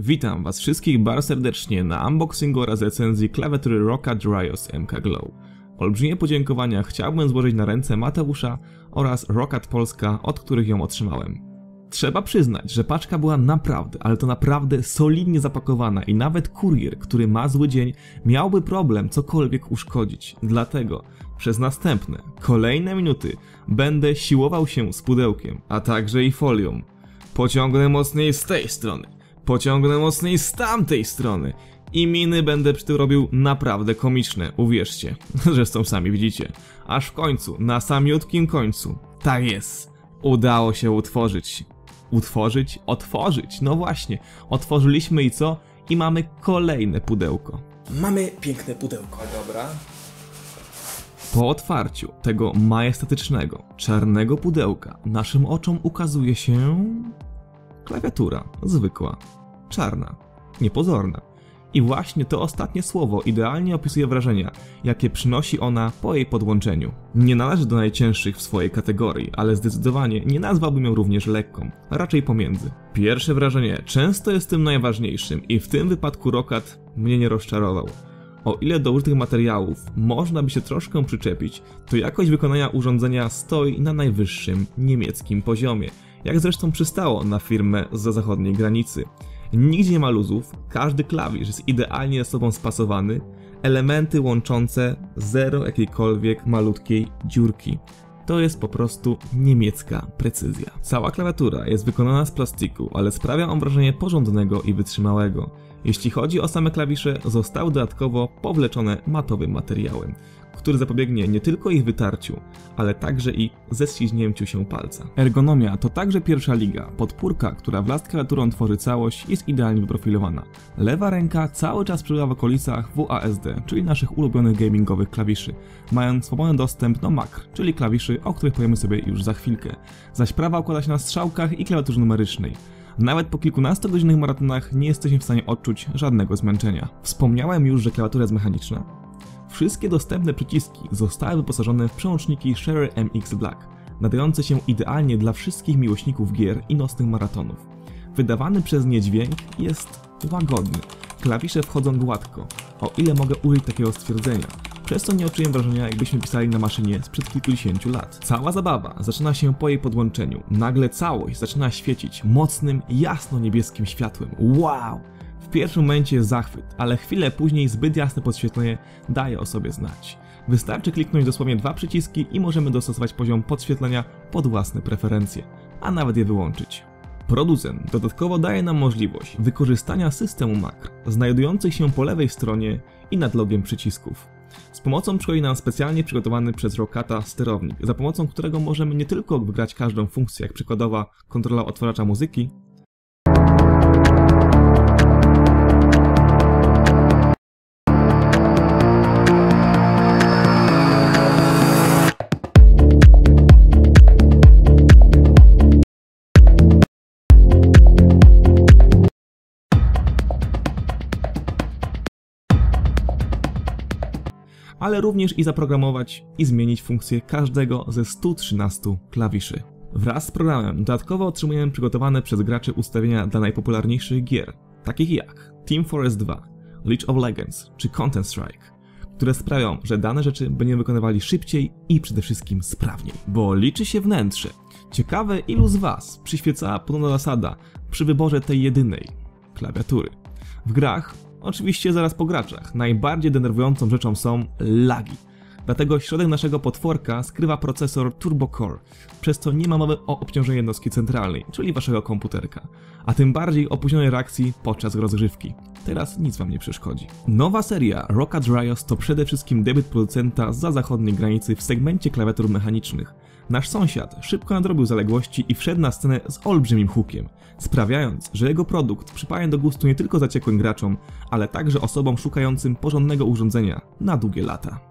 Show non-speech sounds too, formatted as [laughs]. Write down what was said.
Witam Was wszystkich bardzo serdecznie na unboxingu oraz recenzji klawiatury Rocka Dryos MK Glow. Olbrzymie podziękowania chciałbym złożyć na ręce Mateusza oraz Rockat Polska, od których ją otrzymałem. Trzeba przyznać, że paczka była naprawdę, ale to naprawdę solidnie zapakowana i nawet kurier, który ma zły dzień, miałby problem cokolwiek uszkodzić. Dlatego przez następne, kolejne minuty będę siłował się z pudełkiem, a także i folią. Pociągnę mocniej z tej strony, pociągnę mocniej z tamtej strony i miny będę przy tym robił naprawdę komiczne, uwierzcie. [laughs] Zresztą sami widzicie. Aż w końcu, na samiutkim końcu, tak jest, udało się utworzyć. Utworzyć? Otworzyć, no właśnie. Otworzyliśmy i co? I mamy kolejne pudełko. Mamy piękne pudełko. Dobra. Po otwarciu tego majestatycznego, czarnego pudełka naszym oczom ukazuje się klawiatura, zwykła, czarna, niepozorna. I właśnie to ostatnie słowo idealnie opisuje wrażenia, jakie przynosi ona po jej podłączeniu. Nie należy do najcięższych w swojej kategorii, ale zdecydowanie nie nazwałbym ją również lekką, raczej pomiędzy. Pierwsze wrażenie często jest tym najważniejszym i w tym wypadku Rokat mnie nie rozczarował. O ile do użytych materiałów można by się troszkę przyczepić, to jakość wykonania urządzenia stoi na najwyższym niemieckim poziomie, jak zresztą przystało na firmę za zachodniej granicy. Nigdzie nie ma luzów, każdy klawisz jest idealnie ze sobą spasowany, elementy łączące zero jakiejkolwiek malutkiej dziurki. To jest po prostu niemiecka precyzja. Cała klawiatura jest wykonana z plastiku, ale sprawia on wrażenie porządnego i wytrzymałego. Jeśli chodzi o same klawisze, zostały dodatkowo powleczone matowym materiałem, który zapobiegnie nie tylko ich wytarciu, ale także i ześlizgnięciu się palca. Ergonomia to także pierwsza liga. Podpórka, która wraz z klawiaturą tworzy całość, jest idealnie wyprofilowana. Lewa ręka cały czas przebywa w okolicach WASD, czyli naszych ulubionych gamingowych klawiszy, mając swobodny dostęp do makr, czyli klawiszy, o których powiemy sobie już za chwilkę. Zaś prawa układa się na strzałkach i klawiaturze numerycznej. Nawet po kilkunastogodzinnych maratonach nie jesteśmy w stanie odczuć żadnego zmęczenia. Wspomniałem już, że klawiatura jest mechaniczna. Wszystkie dostępne przyciski zostały wyposażone w przełączniki Shure MX Black, nadające się idealnie dla wszystkich miłośników gier i nocnych maratonów. Wydawany przez nie dźwięk jest łagodny. Klawisze wchodzą gładko, o ile mogę użyć takiego stwierdzenia. Przez to nie odczuję wrażenia, jakbyśmy pisali na maszynie sprzed kilkudziesięciu lat. Cała zabawa zaczyna się po jej podłączeniu. Nagle całość zaczyna świecić mocnym, jasno-niebieskim światłem. Wow! W pierwszym momencie jest zachwyt, ale chwilę później zbyt jasne podświetlenie daje o sobie znać. Wystarczy kliknąć dosłownie dwa przyciski i możemy dostosować poziom podświetlenia pod własne preferencje, a nawet je wyłączyć. Producent dodatkowo daje nam możliwość wykorzystania systemu makr znajdujących się po lewej stronie i nad logiem przycisków. Z pomocą przychodzi nam specjalnie przygotowany przez Rokata sterownik, za pomocą którego możemy nie tylko wygrać każdą funkcję, jak przykładowa kontrola otwarzacza muzyki, ale również i zaprogramować i zmienić funkcję każdego ze 113 klawiszy. Wraz z programem dodatkowo otrzymujemy przygotowane przez graczy ustawienia dla najpopularniejszych gier, takich jak Team Forest 2, League of Legends czy Content Strike, które sprawią, że dane rzeczy będziemy wykonywali szybciej i przede wszystkim sprawniej, bo liczy się wnętrze. Ciekawe ilu z Was przyświecała podobna zasada przy wyborze tej jedynej klawiatury. W grach Oczywiście zaraz po graczach. Najbardziej denerwującą rzeczą są lagi. Dlatego środek naszego potworka skrywa procesor Turbo Core, przez co nie ma mowy o obciążeniu jednostki centralnej, czyli waszego komputerka, a tym bardziej opóźnionej reakcji podczas rozgrzewki. Teraz nic wam nie przeszkodzi. Nowa seria Rockat Riot to przede wszystkim debiut producenta za zachodniej granicy w segmencie klawiatur mechanicznych. Nasz sąsiad szybko nadrobił zaległości i wszedł na scenę z olbrzymim hukiem, sprawiając, że jego produkt przypaja do gustu nie tylko zaciekłym graczom, ale także osobom szukającym porządnego urządzenia na długie lata.